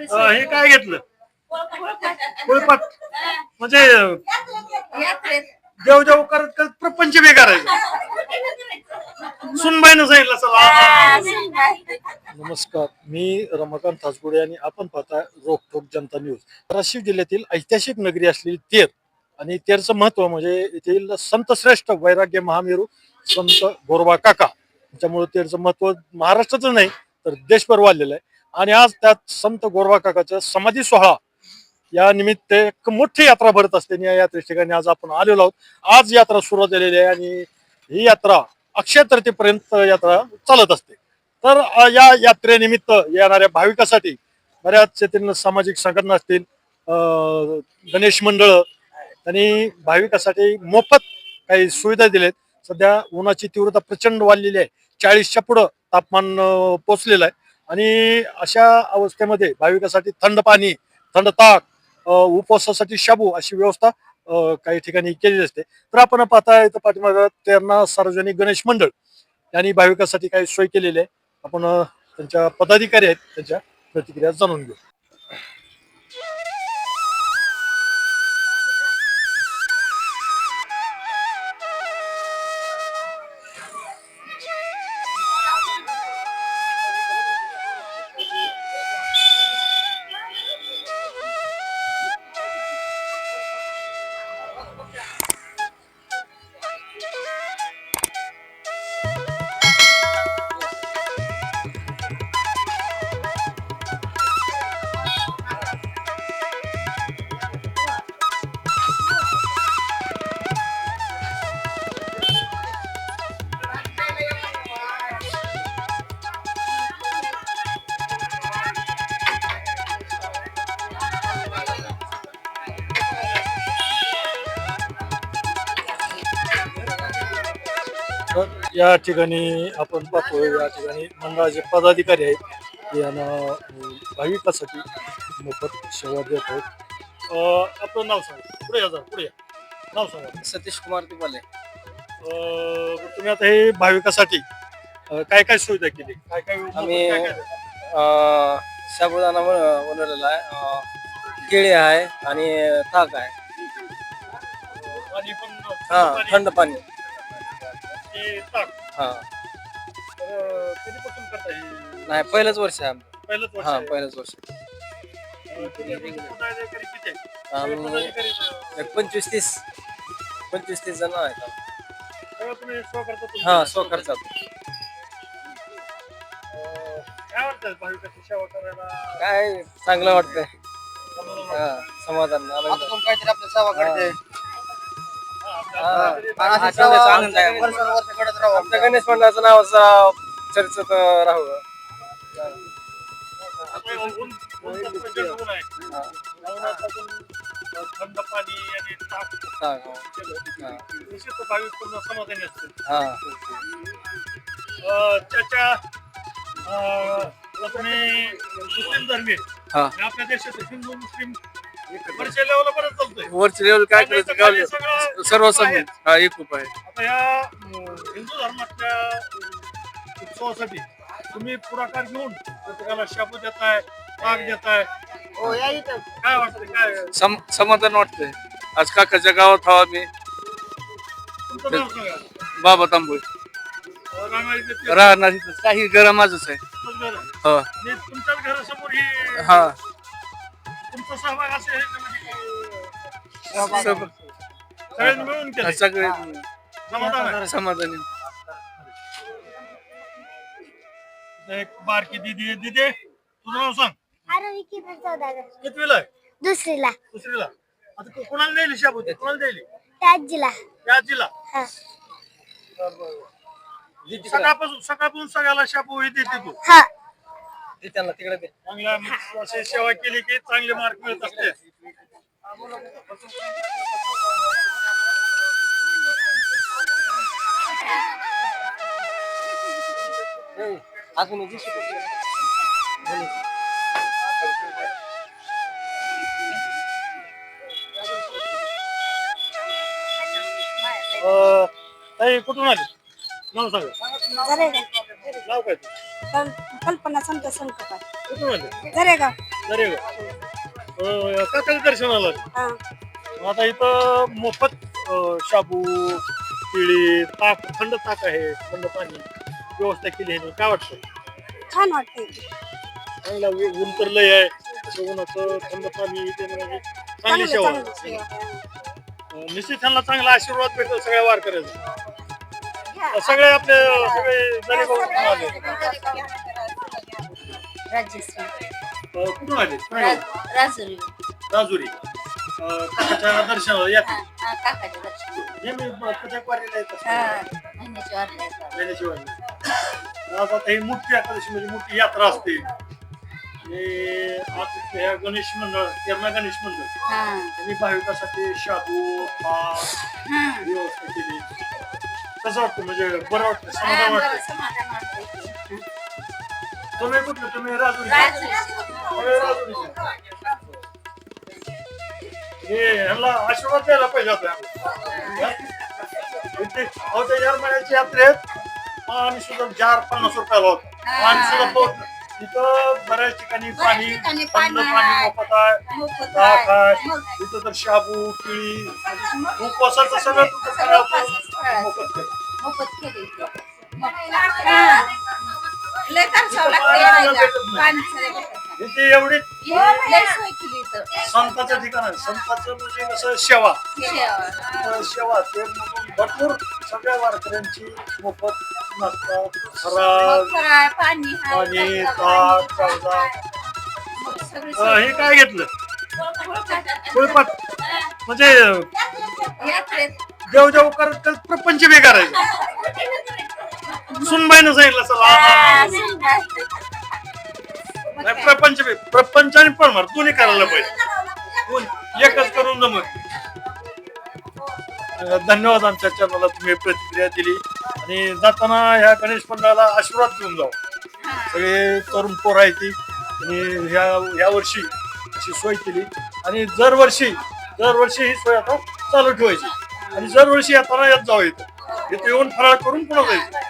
अं, हे काय घेतलं? पोळपाट म्हणजे देव देव करत करत प्रपंच बेकार आहे. सुनबाईनं सांगितलं चला नमस्कार मी रमाकांत तासगुडे आणि आपण पाहता रोखोक जनता न्यूज. धाराशिव जिल्ह्यातील ऐतिहासिक नगरी असलेली तेर आणि तेरचं महत्त्व म्हणजे येथील संत श्रेष्ठ वैराग्य महामेरू संत गोरबा काका त्यामुळे तेरचं महत्त्व महाराष्ट्राचं नाही तर देशभर वाढलेलं आहे. आणि आज त्यात संत गोरवा काकाचा समाधी सोहळा या निमित्त एक मोठी यात्रा भरत असते आणि या यात्रे ठिकाणी आज आपण आलेलो आहोत. आज यात्रा सुरुवात झालेली आहे आणि ही यात्रा अक्षय तृतीपर्यंत यात्रा चालत असते. तर या यात्रेनिमित्त येणाऱ्या भाविकासाठी बऱ्याच येथील सामाजिक संघटना असतील गणेश मंडळ आणि भाविकासाठी मोफत काही सुविधा दिल्यात सध्या उन्हाची तीव्रता प्रचंड वाढलेली आहे. चाळीसच्या पुढं तापमान पोचलेलं आहे. आणि अशा अवस्थेमध्ये भाविकासाठी थंड पाणी थंड ताक उपवासासाठी शाबू अशी व्यवस्था काही ठिकाणी केलेली असते. तर आपण पाहता इथं पाठीमागं त्यांना सार्वजनिक गणेश मंडळ यांनी भाविकासाठी काही सोय केलेली आहे. आपण त्यांच्या पदाधिकारी आहेत त्यांच्या प्रतिक्रिया जाणून घेऊ. तर या ठिकाणी आपण पाहतोय या ठिकाणी मंडळाचे पदाधिकारी आहेत यांना भाविकासाठी मोफत सेवा देत आहेत. आपलं नाव सांगा. पुढे या जरा, पुढे या. नाव सांगा. सतीश कुमार तिपाले. तुम्ही आता हे भाविकासाठी अ, काय काय सुविधा केली? काय काय आम्ही- काय काय- अं, साबुदाणा बन- बनवलेला आहे अं, केळी आहे आणि ताक आहे. पण हा थंड पाणी. हे ताक. हा तर, कधीपासून करता हे? नाही पहिलंच वर्ष आहे आमचं. पहिलंच वर्ष हा आहे. पहिलंच वर्ष अ, तुम्ही पदाधिकारी किती आहेत? आम्ही पदाधिकारी, अ, एक पंचवीस तीस पंचवीस तीस जण आहेत आम्ही. सगळं तुम्ही स्व करता तुमचं? हा स्वखर्चात अ, काय वाटतं भाविकाची सेवा करायला काय चांगलं वाटतंय समाधान हा वाटतं? समाधान आनंद काहीतरी आपल्या सेवा करते हा, हा. हा, आनंद आहे. आमच्या गणेश मंडळाचं नाव असं चर्चेत राहावं. हा. थंड पाणी आणि. हा. भाविक पूर्ण समाधानी असतील हा अ, त्याच्या मुस्लिम हा. आपल्या देशात हिंदू मुस्लिम वरच्या लेवलला चालतोय. लेवल काय करायचं? सगळं सर्व. समजून हा एक उपाय आता या हिंदू धर्मातल्या उत्सवासाठी तुम्ही पुढाकार घेऊन प्रत्येकाला शाबू देताय ताक देताय. हो, या इथं. काय वाटतं काय सम समाधान वाटतंय. आज काकाच्या गावात हवा मी तुमचं नाव सांगा. बाबा तांबोळी. अं, रामायण ते- राहणार इथं. काही घर माझच आहे. ना? हो. आणि तुमच्याच घरासमोर ही हा. सहभाग असेल सगळ्यांनी मिळून केलं सगळे. समाधान आहे. समाधानी. एक बारकी दिदी आहे. दिदी. तुझं नाव सांग. किरण सौदागर कितवीला आहे? दुसरीला. दुसरीला. आता को- कोणाला द्यायली शाबू? ती? कोणाला द्यायली त्या आजीला त्या आजीला हा. सकाळपासून सकाळपासून सगळ्याला शाबू ही देते तू. हा. ते त्यांना तिकडे दे. चांगल्या सेवा केली की चांगले मार्क मिळत असते. अजून कुठून आली? नाव सांगा. नाव काय? कल्पना संत संकट कुठून आले झरेगाव अरे वा. अ, काकाच्या दर्शनाला आले. हा. आता इथं मोफत अ, शाबू केळी ताक थंड ताक आहे थंड पाणी व्यवस्था केली आहे. काय वाटतं छान वाटते चांगला उ- ऊन तर लय आहे. असं उन्हाचं थंड पाणी ते म्हणजे चांगली चांगलं सेवा चांगलं सेवा. अ, निश्चित त्यांना चांगला आशीर्वाद भेटेल सगळ्या वारकऱ्याचा सगळे आपले सगळे आले. राजश्री अ, कुठून आले? राज- राजुरी. राजुरी. अ, काकाच्या दर्शनाला या हा, हा, काकाच्या दर्शन नेहमी कथक वारीला येत हा असतात. महिन्याची वारली आहे. महिन्याशिवाय आज आता ही मोठी एकादशी म्हणजे मोठी यात्रा असते. आणि आज ह्या गणेश मंडळ केरणा गणेश मंडळ. हा. त्यांनी भाविकासाठी शाबू हा. व्यवस्था केली. कसं वाटतं? म्हणजे बरं वाटतं हा, समाधान बरं, वाटतं समाधान वाटतंय. की. तुम्ही कुठलं तुम्ही राजुरी राजुरी. तुम्ही राजुरीचे. हे ह्याला आशीर्वाद द्यायला पाहिजे? इथे अहो त्या चार महिन्याची यात्रेत पाणी सुद्धा जार पन्नास रुपयाला होत पाणी सुद्धा पोहोच इथं बऱ्याच ठिकाणी पाणी थंड पाणी. मोफत आहे ताक आहे. इथं तर शाबू केळी उपवासाचं सगळं तुमचं सगळं मोफत केलं. मोफत केली. लय खर्चावं लागतं पाणी यायला. भेटत नाही. पाणी सगळं भेटत नाही. इथे एवढी लय सोय केली इथं. संताचं ठिकाण आहे संताचं म्हणजे कसं सेवा शेवा. तर सेवा ते म्हणून भरपूर सगळ्या वारकऱ्यांची मोफत नाश्ता फराळ मग फराळ, पाणी ताक, ताक पाणी, चवदा मग सगळी अं, सोय. हे काय घेतलं म्हणजे यात्रेत देव देव करत करत प्रपंच बी करायचं सुनबाईनं सांगितलं चला. नाही, प्रपंच बी प्रपंच आणि दोन्ही करायला पाहिजे? दोन- एकच करून जमत अं, धन्यवाद आमच्या चॅनलला तुम्ही प्रतिक्रिया दिली. आणि जाताना ह्या गणेश मंडळाला आशीर्वाद घेऊन जाऊ. सगळे तरुण पोरं आहेत ती. आणि ह्या ह्या वर्षी अशी सोय केली. आणि दरवर्षी दरवर्षी ही सोय आता चालू ठेवायची. आणि दरवर्षी येताना येत जावं इथं. इथं येऊन फराळ करून पुन्हा जायचं.